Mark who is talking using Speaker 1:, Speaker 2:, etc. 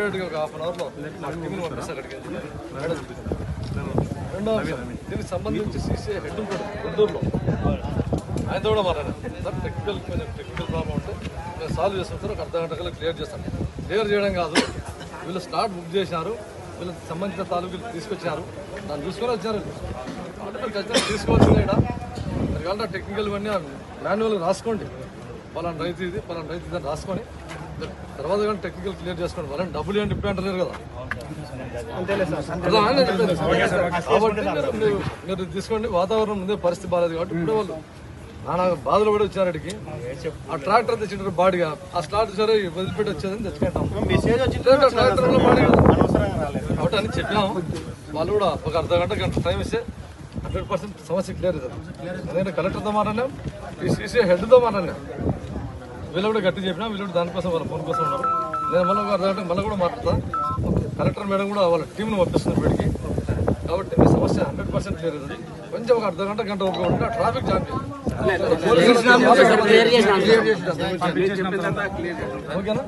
Speaker 1: ఒక half an అవర్లో పంపిస్తే అక్కడికి రెండో దీనికి సంబంధించి సీసీ హెడ్ ఉంటాడు గుంటూరులో ఆయనతో కూడా మాట్లాడాను సార్ టెక్నికల్ కొంచెం టెక్నికల్ ప్రాబ్లం ఉంటే నేను సాల్వ్ చేసుకుంటాను ఒక అర్ధ గంట కల్లా క్లియర్ చేస్తాను. క్లియర్ చేయడం కాదు. వీళ్ళు స్లాట్ బుక్ చేసినారు వీళ్ళకి సంబంధించిన తాలూకులు తీసుకొచ్చారు. దాన్ని చూసుకొని వచ్చారు. మీరు ఖచ్చితంగా తీసుకోవాల్సిందే ఇక్కడ కావాలంటే టెక్నికల్ ఇవన్నీ మాన్యువల్గా రాసుకోండి. పలానా రైతు ఇది పలానా రైతు ఇది అని రాసుకొని తర్వాత కానీ టెక్నికల్ క్లియర్ చేసుకోండి. వాళ్ళని డబ్బులు ఏంటి ఇప్పి అంటలేరు కదా. కాబట్టి మీరు- తీసుకోండి. వాతావరణం ముందే పరిస్థితి బాగాలేదు కాబట్టి ఇప్పుడు వాళ్ళు నానా బాధలు కూడా వచ్చారు అడిగి ఆ ట్రాక్టర్ తెచ్చింటారు బాడీగా. ఆ స్లాట్ సరే వదిలిపెట్టి వచ్చేదని తెచ్చుకుంటాం. కాబట్టి అని చెప్పాము వాళ్ళు కూడా ఒక అర్ధ గంట గంట టైం ఇస్తే హండ్రెడ్ పర్సెంట్ సమస్య క్లియర్ అవుతుంది ఎందుకంటే కలెక్టర్తో మాట్లాడినాం. ఈ సీసీ హెడ్తో మాట్లాడినాం. వీళ్ళు కూడా గట్టి చెప్పినా వీళ్ళు కూడా దానికోసం వాళ్ళ ఫోన్ కోసం ఉన్నారు. నేను మళ్ళీ ఒక మళ్ళీ కూడా మాట్లాడతా. కలెక్టర్ మేడం కూడా వాళ్ళ టీంను పంపిస్తుంది ఇప్పటికి కాబట్టి మీ సమస్య హండ్రెడ్ పర్సెంట్ క్లియర్ అవుతుంది కొంచెం ఒక అర్ధ గంట గంట ఒక ఉంటే ట్రాఫిక్ జామ్ ఓకేనా?